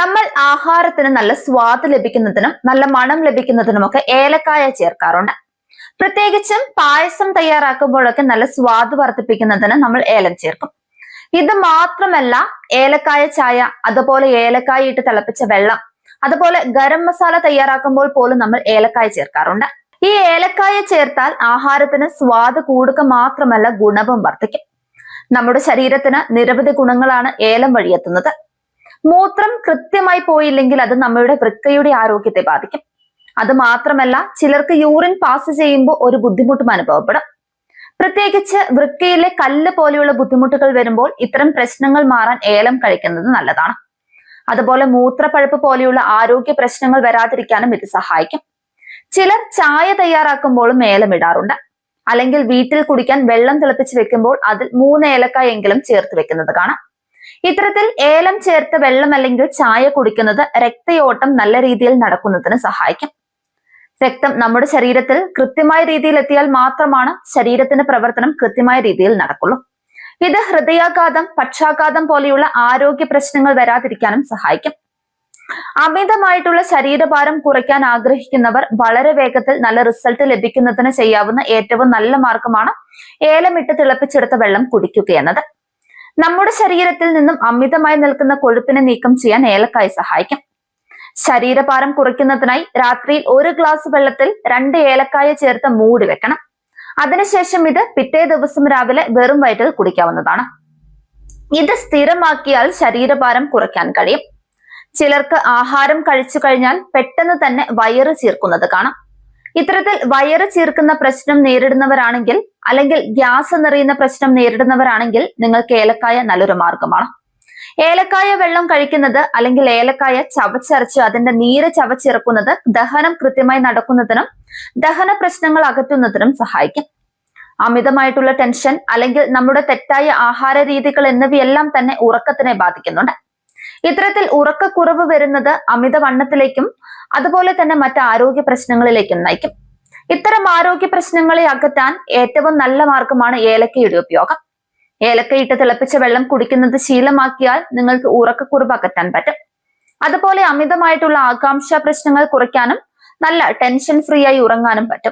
നമ്മൾ ആഹാരത്തിന് നല്ല സ്വാദ് ലഭിക്കുന്നതിനും നല്ല മണം ലഭിക്കുന്നതിനുമൊക്കെ ഏലക്കായ ചേർക്കാറുണ്ട്. പ്രത്യേകിച്ചും പായസം തയ്യാറാക്കുമ്പോഴൊക്കെ നല്ല സ്വാദ് വർദ്ധിപ്പിക്കുന്നതിന് നമ്മൾ ഏലം ചേർക്കും. ഇത് മാത്രമല്ല ഏലക്കായ ചായ അതുപോലെ ഏലക്കായ ഇട്ട് തിളപ്പിച്ച വെള്ളം അതുപോലെ ഗരം മസാല തയ്യാറാക്കുമ്പോൾ പോലും നമ്മൾ ഏലക്കായ ചേർക്കാറുണ്ട്. ഈ ഏലക്കായ ചേർത്താൽ ആഹാരത്തിന് സ്വാദ് കൂടുക മാത്രമല്ല ഗുണവും വർദ്ധിക്കും. നമ്മുടെ ശരീരത്തിന് നിരവധി ഗുണങ്ങളാണ് ഏലം വഴിയെത്തുന്നത്. മൂത്രം കൃത്യമായി പോയില്ലെങ്കിൽ അത് നമ്മുടെ വൃക്കയുടെ ആരോഗ്യത്തെ ബാധിക്കും. അത് മാത്രമല്ല ചിലർക്ക് യൂറിൻ പാസ് ചെയ്യുമ്പോൾ ഒരു ബുദ്ധിമുട്ടും അനുഭവപ്പെടും. പ്രത്യേകിച്ച് വൃക്കയിലെ കല്ല് പോലെയുള്ള ബുദ്ധിമുട്ടുകൾ വരുമ്പോൾ ഇത്തരം പ്രശ്നങ്ങൾ മാറാൻ ഏലം കഴിക്കുന്നത് നല്ലതാണ്. അതുപോലെ മൂത്രപ്പഴുപ്പ് പോലെയുള്ള ആരോഗ്യ പ്രശ്നങ്ങൾ വരാതിരിക്കാനും ഇത് സഹായിക്കും. ചിലർ ചായ തയ്യാറാക്കുമ്പോഴും ഏലം ഇടാറുണ്ട്. അല്ലെങ്കിൽ വീട്ടിൽ കുടിക്കാൻ വെള്ളം തിളപ്പിച്ച് വെക്കുമ്പോൾ അതിൽ മൂന്ന് ഏലക്കായെങ്കിലും ചേർത്ത് വെക്കുന്നത് കാണാം. ഇത്തരത്തിൽ ഏലം ചേർത്ത് വെള്ളം അല്ലെങ്കിൽ ചായ കുടിക്കുന്നത് രക്തയോട്ടം നല്ല രീതിയിൽ നടക്കുന്നതിന് സഹായിക്കും. രക്തം നമ്മുടെ ശരീരത്തിൽ കൃത്യമായ രീതിയിൽ എത്തിയാൽ മാത്രമാണ് ശരീരത്തിന്റെ പ്രവർത്തനം കൃത്യമായ രീതിയിൽ നടക്കുള്ളൂ. ഇത് ഹൃദയാഘാതം പക്ഷാഘാതം പോലെയുള്ള ആരോഗ്യ പ്രശ്നങ്ങൾ വരാതിരിക്കാനും സഹായിക്കും. അമിതമായിട്ടുള്ള ശരീരഭാരം കുറയ്ക്കാൻ ആഗ്രഹിക്കുന്നവർ വളരെ വേഗത്തിൽ നല്ല റിസൾട്ട് ലഭിക്കുന്നതിന് ചെയ്യാവുന്ന ഏറ്റവും നല്ല മാർഗമാണ് ഏലമിട്ട് തിളപ്പിച്ചെടുത്ത വെള്ളം കുടിക്കുക എന്നത്. നമ്മുടെ ശരീരത്തിൽ നിന്നും അമിതമായി നിൽക്കുന്ന കൊഴുപ്പിനെ നീക്കം ചെയ്യാൻ ഏലക്കായ സഹായിക്കും. ശരീരഭാരം കുറയ്ക്കുന്നതിനായി രാത്രിയിൽ ഒരു ഗ്ലാസ് വെള്ളത്തിൽ രണ്ട് ഏലക്കായ ചേർത്ത് മൂടി വെക്കണം. അതിനുശേഷം ഇത് പിറ്റേ ദിവസം രാവിലെ വെറും വയറ്റിൽ കുടിക്കാവുന്നതാണ്. ഇത് സ്ഥിരമാക്കിയാൽ ശരീരഭാരം കുറയ്ക്കാൻ കഴിയും. ചിലർക്ക് ആഹാരം കഴിച്ചു കഴിഞ്ഞാൽ പെട്ടെന്ന് തന്നെ വയറ് ചീർക്കുന്നത് കാണാം. ഇത്തരത്തിൽ വയറ് ചീർക്കുന്ന പ്രശ്നം നേരിടുന്നവരാണെങ്കിൽ അല്ലെങ്കിൽ ഗ്യാസ് എന്നറിയുന്ന പ്രശ്നം നേരിടുന്നവരാണെങ്കിൽ നിങ്ങൾക്ക് ഏലക്കായ നല്ലൊരു മാർഗമാണ്. ഏലക്കായ വെള്ളം കഴിക്കുന്നത് അല്ലെങ്കിൽ ഏലക്കായ ചവച്ചരച്ച് അതിന്റെ നീര് ചവച്ചിറക്കുന്നത് ദഹനം കൃത്യമായി നടക്കുന്നതിനും ദഹന പ്രശ്നങ്ങൾ അകറ്റുന്നതിനും സഹായിക്കും. അമിതമായിട്ടുള്ള ടെൻഷൻ അല്ലെങ്കിൽ നമ്മുടെ തെറ്റായ ആഹാര രീതികൾ എന്നിവയെല്ലാം തന്നെ ഉറക്കത്തിനെ ബാധിക്കുന്നുണ്ട്. ഇത്തരത്തിൽ ഉറക്കക്കുറവ് വരുന്നത് അമിതവണ്ണത്തിലേക്കും അതുപോലെ തന്നെ മറ്റ് ആരോഗ്യ പ്രശ്നങ്ങളിലേക്കും നയിക്കും. ഇത്തരം ആരോഗ്യ പ്രശ്നങ്ങളെ അകറ്റാൻ ഏറ്റവും നല്ല മാർഗമാണ് ഏലക്കയുടെ ഉപയോഗം. ഏലക്കയിട്ട് തിളപ്പിച്ച വെള്ളം കുടിക്കുന്നത് ശീലമാക്കിയാൽ നിങ്ങൾക്ക് ഉറക്കക്കുറവ് അകറ്റാൻ പറ്റും. അതുപോലെ അമിതമായിട്ടുള്ള ആകാംക്ഷ പ്രശ്നങ്ങൾ കുറയ്ക്കാനും നല്ല ടെൻഷൻ ഫ്രീ ആയി ഉറങ്ങാനും പറ്റും.